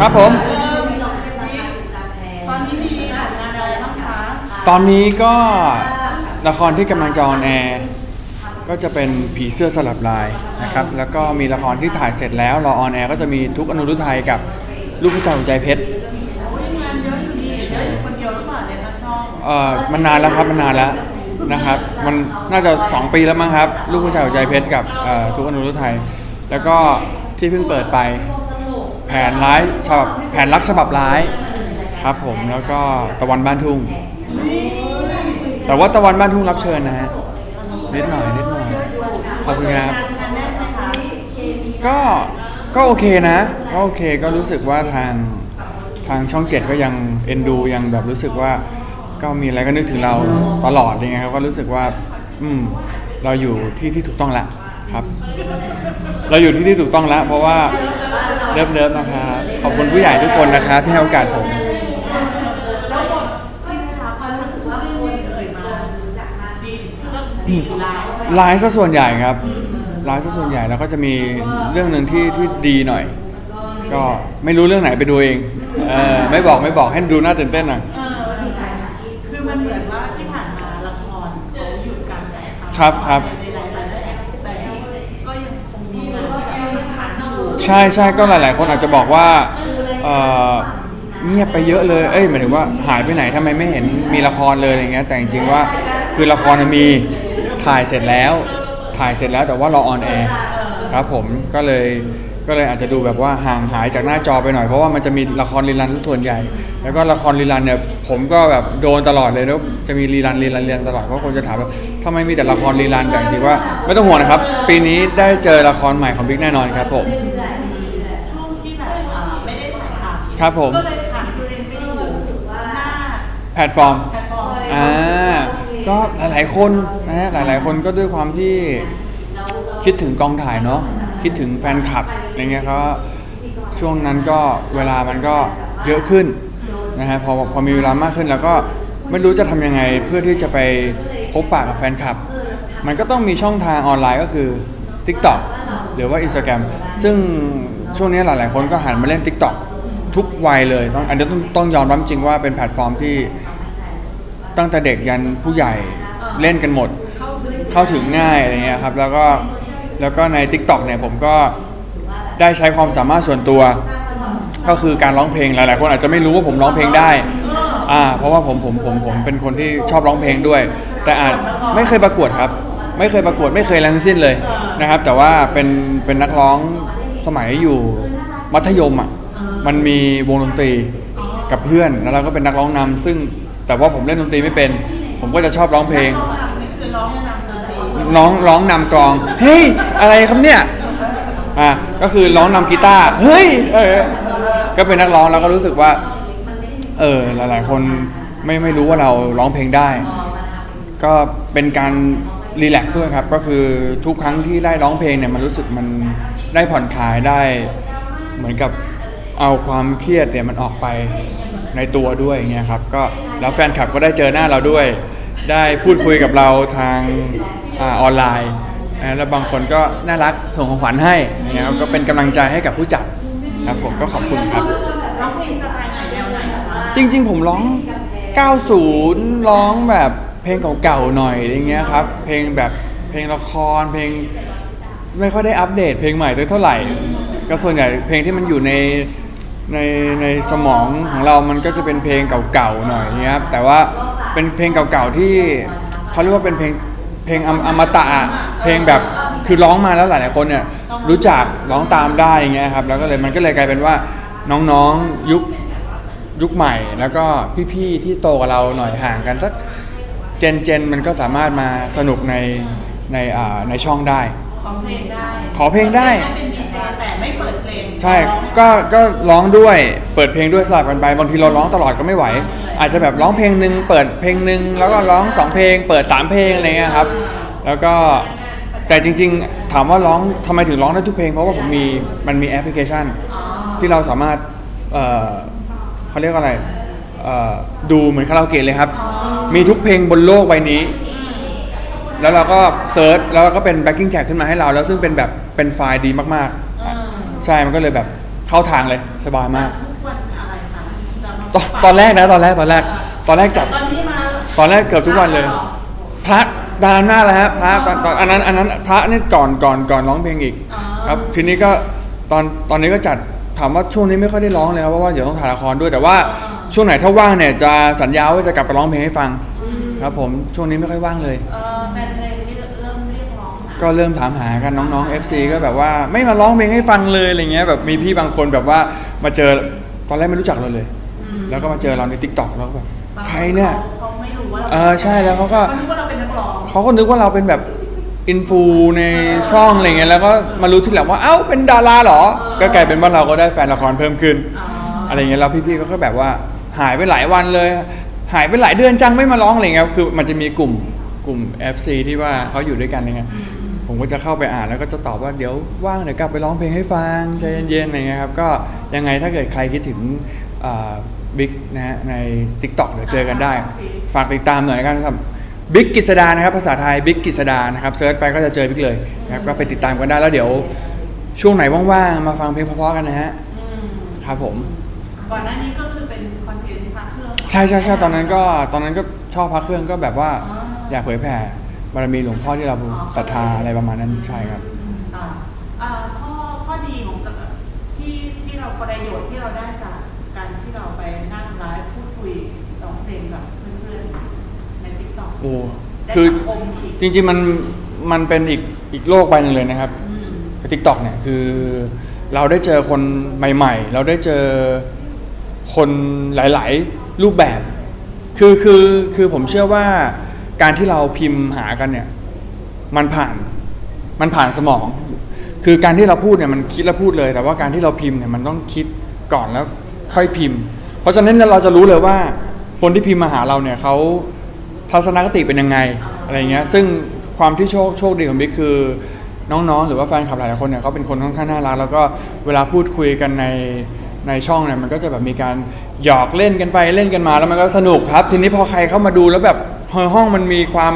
ครับผม ตอนนี้มีผลงานอะไรบ้างคะตอนนี้ก็ละครที่กำลังจะออนแอร์ก็จะเป็นผีเสื้อสลับลายนะครับ แล้วก็มีละครที่ถ่ายเสร็จแล้วรอออนแอร์ก็จะมีทุกอนุรุไทยกับลูกผู้ชายหัวใจเพชรโอ้ยงานเยอะอยู่ดีเยอะอยู่คนเดียวหรือเปล่าเนี่ยทางช่องเอ่อมันนานแล้วครับมันนานแล้วนะครับ มันน่าจะ 2 ปีแล้วมั้งครับ ลูกผู้ชายหัวใจเพชรกับเอ่อทุกอนุรุไทยแล้วก็ที่เพิ่งเปิดไปแผ นร้ายฉบับแผนรักฉบับร้ายครับผมแล้วก็ตะวันบ้านทุ่ง แต่ว่าตะวันบ้านทุ่งรับเชิญนะฮะนิดหน่อยนิดหน่อยขอบคุณครับก็ก็โอเคนะก็โอเคก็รู้สึกว่าทางทางช่องเจ็ดก็ยังเอ็นดูยังแบบรู้สึกว่าก็มีอะไรก็นึกถึงเราตลอดอย่างเงี้ยครับก็รู้สึกว่า อืม เราอยู่ที่ที่ถูกต้องแล้วครับ เราอยู่ที่ที่ถูกต้องแล้ว เพราะว่า เลิฟเลิฟนะครับขอบคุณผู้ใหญ่ทุกคนนะครับที่ให้โอกาสผม แล้วบทที่ได้รับความรู้สึกว่าเรื่องนี้เอ่ยมาดีก็ดีร้ายร้ายซะส่วนใหญ่ครับร้ายซะส่วนใหญ่แล้วก็จะมีเรื่องหนึ่งที่ที่ดีหน่อย ก็ไม่รู้เรื่องไหนไปดูเองเออไม่บอกไม่บอกให้ดูน่าตื่นเต้นหน่อยเออคือมันเหมือนว่าที่ผ่านมาละครเขาหยุดการถ่ายทำครับครับ ในหลายๆเรื่องแต่ก็ยังคงมีงานที่แบบค้างอยู่ ใช่ใช่ก็หลาย ๆ คนอาจจะบอกว่าเอ่อเงียบไปเยอะเลย เอ้ยหมายถึงว่าหายไปไหนทำไมไม่เห็นมีละครเลยอะไรเงี้ยแต่จริงๆว่าคือละครน่ะมีถ่ายเสร็จแล้ว ถ่ายเสร็จแล้วแต่ว่ารอออนแอร์ครับผมก็เลยก็เลยอาจจะดูแบบว่าห่างหายจากหน้าจอไปหน่อยเพราะว่ามันจะมีละครรีรันซะส่วนใหญ่ แล้วก็ละครรีรันเนี่ยผมก็แบบโดนตลอดเลยแล้วจะมีรีรันรีรันรีรันตลอดก็คนจะถามว่าทำไมมีแต่ละครรีรันแต่จริงๆว่าไม่ต้องห่วงนะครับ ปีนี้ได้เจอละครใหม่ของบิ๊กแน่นอนครับผม ช่วงที่แบบอ่าไม่ได้ถ่ายทำ ครับผม ก็เลยผ่านตัวเองไปอยู่หน้าแพลตฟอร์ม แพลตฟอร์มอ่า ก็หลายๆคนนะฮะหลายๆคนก็ด้วยความที่คิดถึงกองถ่ายเนาะ คิดถึงแฟนคลับอะไรเงี้ยเขาช่วงนั้นก็เวลามันก็เยอะขึ้นนะฮะ พอพอมีเวลามากขึ้นแล้วก็ไม่รู้จะทำยังไงเพื่อที่จะไปพบปะกับแฟนคลับ มันก็ต้องมีช่องทางออนไลน์ก็คือ TikTok หรือว่า Instagram ซึ่งช่วงนี้หลาย ๆ คนก็หันมาเล่น TikTok ทุกวัยเลยต้องอันนี้ต้องต้องยอมรับจริงว่าเป็นแพลตฟอร์มที่ตั้งแต่เด็กยันผู้ใหญ่เล่นกันหมด เข้าถึงง่ายอะไรเงี้ยครับแล้วก็แล้วก็ใน Tik t o k เนี่ยผมก็ได้ใช้ความสามารถส่วนตัว ก็คือการร้องเพลงหลายๆคนอาจจะไม่รู้ว่าผมร้องเพลงได้อ่าเพราะว่าผมผมผมผมเป็นคนที่ชอบร้องเพลงด้วย แต่อาจไม่เคยประกวดครับ ไม่เคยประกวดไม่เคยอะไรงสิ้นเลยนะครับ แต่ว่าเป็นเป็นนักร้องสมัยอยู่มัธยมอะ มันมีวงดนตรีกับเพื่อนแล้วเราก็เป็นนักร้องนำซึ่งแต่ว่าผมเล่นดนตรีไม่เป็น ผมก็จะชอบร้องเพลงระหว่างนี่คือร้องนำดนตรีร้องร้องนำกลอง เฮ้ย อะไรครับเนี่ย อะก็คือร้องนำกีตาร์ เฮ้ยเออก็เป็นนักร้องแล้วก็รู้สึกว่า เออ หลาย ๆ คนไม่ไม่รู้ว่าเราร้องเพลงได้ ก็เป็นการรีแลกซ์ด้วยครับ ก็คือทุกครั้งที่ได้ร้องเพลงเนี่ยมันรู้สึกมันได้ผ่อนคลายได้ เหมือนกับ เอาความเครียดเนี่ยมันออกไปในตัวด้วยอย่างเงี้ยครับก็แล้วแฟนคลับก็ได้เจอหน้าเราด้วย ได้พูดคุยกับเราทางอาออนไลน์นะแล้วบางคนก็น่ารักส่งของขวัญให้อย่างเงี้ยครับก็เป็นกำลังใจให้กับผู้จัดครับผมก็ขอบคุณครับร้องเพลงสไตล์ไหนแนวไหนอะคะจริง ๆ ผมร้อง 90 ร้องแบบเพลงเก่าๆหน่อยอย่างเงี้ยครับเพลงแบบเพลงละครเพลงไม่ค่อยได้อัปเดตเพลงใหม่สักเท่าไหร่ ก็ส่วนใหญ่เพลงที่มันอยู่ใน ในในสมองของเรามันก็จะเป็นเพลงเก่าๆหน่อยอย่างเงี้ยครับแต่ว่าเป็นเพลงเก่าๆที่เขาเรียกว่าเป็นเพลงเพลงอมอมตะเพลงแบบคือร้องมาแล้วหลายๆคนเนี่ยรู้จักร้องตามได้อย่างเงี้ยครับแล้วก็เลยมันก็เลยกลายเป็นว่าน้องๆยุคยุคใหม่ แล้วก็พี่ๆที่โตกว่าเราหน่อยห่างกันสักเจนเจนมันก็สามารถมาสนุกในในในช่องได้ อเพลงได้ขอเพลงได้ เป็นดีเจแต่ไม่เปิดเพลงใช่ร้องก็ ก็ร้องด้วย เปิดเพลงด้วยสลับกันไป บางทีเราร้องตลอดก็ไม่ไหว อาจจะแบบร้องเพลงหนึ่งเปิดเพลงหนึ่งแล้วก็ร้องสองเพลง เปิดสามเพลงอะไรเงี้ยครับ แล้วก็ แต่จริง ๆ ถามว่าร้องทำไมถึงร้องได้ทุกเพลง เพราะว่าผมมี มันมีแอปพลิเคชัน อ๋อที่เราสามารถ เอ่อเขาเรียกว่าอะไร เอ่อ ดูเหมือนคาราโอเกะเลยครับมีทุกเพลงบนโลกใบนี้ แล้วเราก็เซิร์ชแล้วก็เป็น backing track ขึ้นมาให้เรา แล้วซึ่งเป็นแบบเป็นไฟล์ดีมากอ่าๆ ใช่มันก็เลยแบบเข้าทางเลยสบายมากจตอนตอนแรกนะตอนแรกตอนแรกตอนแรกจัด ตอนนี้มาตอนแรกเกือบทุกวันเลย พระดานหน้าแล้วฮะพระตอนตอนอันนั้นอันนั้นพระนี่ก่อนก่อนก่อนร้องเพลงอีก อ๋อครับทีนี้ก็ตอนตอนนี้ก็จัดถามว่าช่วงนี้ไม่ค่อยได้ร้องเลยครับเพราะว่าเดี๋ยวต้องถ่ายละครด้วยแต่ว่าช่วงไหนถ้าว่างเนี่ยจะสัญญาว่าจะกลับไปร้องเพลงให้ฟังอืมครับผมช่วงนี้ไม่ค่อยว่างเลย เอ่อแฟนเพลงนี่เริ่มเรีย กร้องหาก็เริ่มถามหากันน้องๆ FC ก็แบบว่าไม่มาร้องเพลงให้ฟังเลยอะไรเงี้ยแบบมีพี่บางคนแบบว่ามาเจอตอนแรกไม่รู้จักเราเลย อืมแล้วก็มาเจอเราใน t ิ k t o k แล้วก็แบบบางใครเนี่ยขาเขาไม่รู้ว่าราเออใช่แล้วเขาก็ เขาคิดว่าเราเป็นนักร้อง เขาก็นึกว่าเราเป็นแบบอินฟูในช่องอะไรเงี้ยแล้วก็มารู้ทีหลังว่าเอ้าเป็นดาราเหรอ ก็กลายเป็นว่าเราก็ได้แฟนละครเพิ่มขึ้น อ๋ออ อะไรเงี้ยแล้วพี่ๆเขาก็แบบว่าหายไปหลายวันเลย หายไปหลายเดือนจังไม่มาร้องอะไรเงี้ยคือมันจะมีกลุ่มกลุ่ม FC ที่ว่าเขาอยู่ด้วยกันอะไรเงี้ย ผมก็จะเข้าไปอ่านแล้วก็จะตอบว่าเดี๋ยวว่างเดี๋ยวกลับไปร้องเพลงให้ฟังใจเย็นๆอะไรเงี้ยครับก็ยังไงถ้าเกิดใครคิดถึงบิ๊กนะฮะใน TikTok เดี๋ยวเจอกันได้ ฝากติดตามหน่อยนะครับบิ๊กกิษดานะครับภาษาไทยบิ๊กกิษดานะครับเซิร์ชไปก็จะเจอบิ๊กเลยนะครับก็ไปติดตามกันได้แล้วเดี๋ยวช่วงไหนว่างๆมาฟังเพลงเพราะๆกันนะฮะอืมครับผมก่อนหน้านี้ก็คือเป็นคอนเทนต์พระเครื่องใช่ใช่ใช่ตอนนั้นก็ตอนนั้นก็ชอบพระเครื่องก็แบบว่าอ๋อออยากเผยแผ่ บารมีหลวงพ่อที่เราศรัทธาอะไรประมาณนั้นใช่ครับ อ่าอ่าข้อข้อดีของกะที่ที่เราประโยชน์ที่เราได้จากการที่เราไปนั่งไลฟ์พูดคุยร้องเพลงกับเพื่อนๆในติ๊กต็อกโอ้ได้คือสังคมอีกจริงๆมันมันเป็นอีกอีกโลกใบหนึ่งเลยนะครับอืมทิกตอกเนี่ยคือเราได้เจอคนใหม่ ๆ เราได้เจอคนหลาย ๆ รูปแบบ คือคือคือผมเชื่อว่า การที่เราพิมพ์หากันเนี่ย มันผ่านมันผ่านสมอง คือการที่เราพูดเนี่ยมันคิดแล้วพูดเลย แต่ว่าการที่เราพิมพ์เนี่ยมันต้องคิดก่อนแล้วค่อยพิมพ์ เพราะฉะนั้นเราจะรู้เลยว่า คนที่พิมพ์มาหาเราเนี่ยเขาทัศนคติเป็นยังไงอะไรเงี้ย ซึ่งความที่โชคโชคดีของบิ๊กคือ น้องๆ หรือว่าแฟนคลับหลายคนเนี่ยเขาเป็นคนค่อนข้างน่ารัก แล้วก็เวลาพูดคุยกันในในช่องเนี่ยมันก็จะแบบมีการหยอกเล่นกันไปเล่นกันมาแล้วมันก็สนุกครับ ทีนี้พอใครเข้ามาดูแล้วแบบ ห้องมันมีความ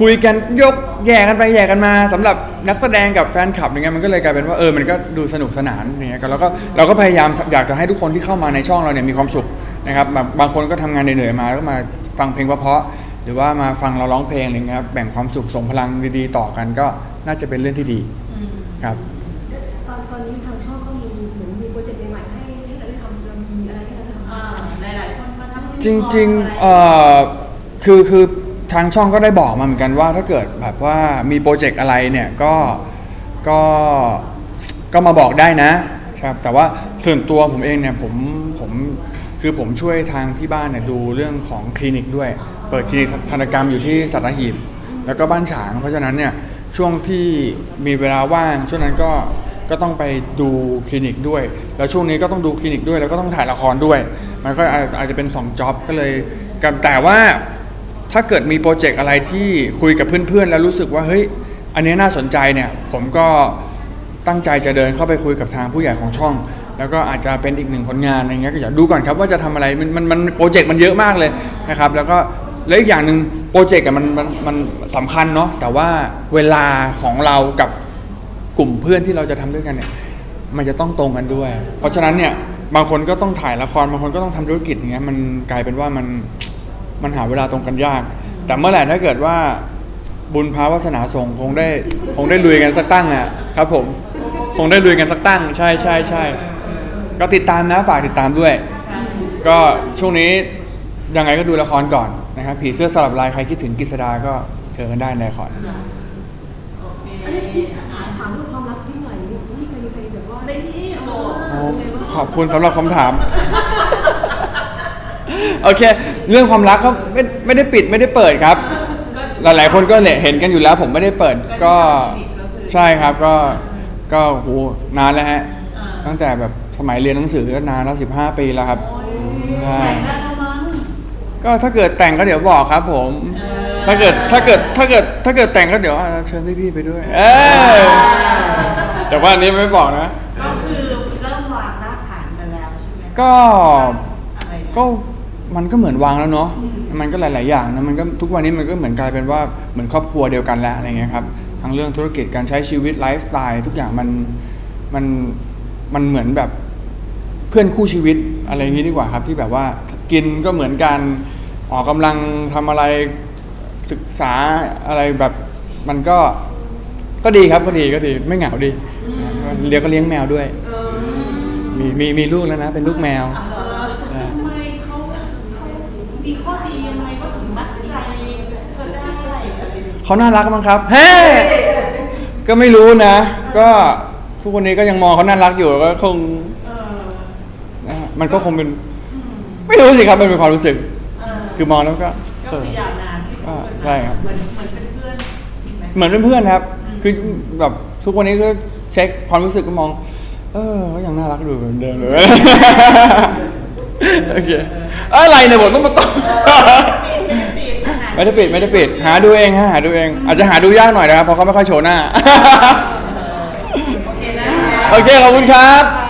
คุยกันยกแย่กันไปแย่กันมาสำหรับนักแสดงกับแฟนคลับอย่างเงี้ยมันก็เลยกลายเป็นว่าเออมันก็ดูสนุกสนานอย่างเงี้ยกันแล้วก็เราก็พยายามอยากจะให้ทุกคนที่เข้ามาในช่องเราเนี่ยมีความสุขนะครับแบบบางคนก็ทำงานเหนื่อยๆมาแล้วก็มาฟังเพลงเพราะๆหรือว่ามาฟังเราร้องเพลงอะไรเงี้ยครับแบ่งความสุขส่งพลังดีๆต่อกันก็น่าจะเป็นเรื่องที่ดีอืมครับตอนตอนนี้ทางช่องก็มีเหมือนมีโปรเจกต์ใหม่ๆให้ให้เราได้ทำเรามีอะไรให้เราได้ทำอ่าหลายๆคนมาทำจริงๆเอ่อ คือคือทางช่องก็ได้บอกมาเหมือนกันว่า ถ้าเกิดแบบว่ามีโปรเจกต์อะไรเนี่ยก็ก็ก็มาบอกได้นะครับ แต่ว่าส่วนตัวผมเองเนี่ยผมผมคือผมช่วยทางที่บ้านเนี่ยดูเรื่องของคลินิกด้วย เปิดคลินิกทันตกรรมอยู่ที่สัตหีบแล้วก็บ้านฉาง เพราะฉะนั้นเนี่ยช่วงที่มีเวลาว่าง ช่วงนั้นก็ก็ต้องไปดูคลินิกด้วย แล้วช่วงนี้ก็ต้องดูคลินิกด้วย แล้วก็ต้องถ่ายละครด้วย มันก็อาจจะเป็น2จ็อบก็เลยแต่ว่า ถ้าเกิดมีโปรเจกต์อะไรที่คุยกับเพื่อนๆ แล้วรู้สึกว่าเฮ้ยอันนี้น่าสนใจเนี่ยผมก็ตั้งใจจะเดินเข้าไปคุยกับทางผู้ใหญ่ของช่อง แล้วก็อาจจะเป็นอีกหนึ่งผลงานอะไรเงี้ยก็อยากดูก่อนครับว่าจะทำอะไรมันมันมันโปรเจกต์มันเยอะมากเลยนะครับแล้วก็แล้วอีกอย่างหนึ่งโปรเจกต์มันมันมันสำคัญเนาะแต่ว่าเวลาของเรากับกลุ่มเพื่อนที่เราจะทำด้วยกันเนี่ยมันจะต้องตรงกันด้วย เพราะฉะนั้นเนี่ยบางคนก็ต้องถ่ายละครบางคนก็ต้องทำธุรกิจอย่างเงี้ยมันกลายเป็นว่ามัน มันหาเวลาตรงกันยาก แต่เมื่อไหร่ถ้าเกิดว่าบุญพาวาสนาส่งคงได้คงได้ลุยกันสักตั้งอะครับผมคงได้ลุยกันสักตั้ง ใช่ใช่ใช่ก็ติดตามนะฝากติดตามด้วย ก็ช่วงนี้ยังไงก็ดูละครก่อนนะครับผีเสื้อสลับลายใครคิดถึงกฤษดาก็เจอกันได้ในละครโอเคอันนี้พี่ถามถามเรื่องความรักพี่หน่อยนี่เคยมีใครแบบว่าไม่มีโสดโอ้ขอบคุณสำหรับคำถาม โอเค เรื่องความรักก็ไม่ไม่ได้ปิดไม่ได้เปิดครับ หลาย ๆ คนก็เนี่ยเห็นกันอยู่แล้ว ผมไม่ได้เปิดก็ใช่ครับก็ก็โหนานแล้วฮะอ่าตั้งแต่แบบสมัยเรียนหนังสือก็นานแล้วสิบห้าปีแล้วครับใช่แต่งได้แล้วมั้งก็ถ้าเกิดแต่งก็เดี๋ยวบอกครับ ผมเออถ้าเกิดถ้าเกิดถ้าเกิดถ้าเกิดแต่งก็เดี๋ยวอะเชิญพี่ๆไปด้วย เออแต่ว่าอันนี้ไม่บอกนะ ก็คือเริ่มวางรากฐานกันแล้วใช่ไหมก็อะไรเนี่ยก็ มันก็เหมือนวางแล้วเนาะ มันก็หลาย ๆ อย่างนะ มันก็ทุกวันนี้มันก็เหมือนกลายเป็นว่าเหมือนครอบครัวเดียวกันแล้วอะไรเงี้ยครับ ทั้งเรื่องธุรกิจการใช้ชีวิตไลฟ์สไตล์ทุกอย่างมันมันมันเหมือนแบบเพื่อนคู่ชีวิตอะไรอย่างนี้ดีกว่าครับ ที่แบบว่ากินก็เหมือนกันออกกำลังทำอะไรศึกษาอะไรแบบมันก็ก็ดีครับก็ดีก็ดีไม่เหงาดีเลี้ยงก็เลี้ยงแมวด้วยเออมีมีมีลูกแล้วนะ เป็นลูกแมว อะเหรอทำไมเขาเขา มีข้อดียังไงก็ถึงมัดใจเธอได้อะไรอะไรอย่างเงี้ยเขาน่ารักมั้งครับเฮ้ก็ไม่รู้นะ ก็ทุกวันนี้ก็ยังมองเขาน่ารักอยู่ก็คงเออนะฮะมันก็คงเป็นอืมไม่รู้สิครับมันเป็นความรู้สึกเออคือมองแล้วก็ก็เออ คือยาวนานที่อ่าคบกันมาใช่ครับ เหมือนเหมือนเป็นเพื่อนจริงไหม เหมือนเป็นเพื่อนครับ อืม คือแบบทุกวันนี้ก็เช็คความรู้สึกก็มอง เออก็ยังน่ารักอยู่เหมือนเดิมเลย โอเคอะไรเนี่ยผมต้องมาตอบไม่ได้ปิดไม่ได้ปิด หาดูเองฮะหาดูเอง อาจจะหาดูยากหน่อยนะครับเพราะเขาไม่ค่อยโชว์หน้า โอเคนะ โอเคขอบคุณครับ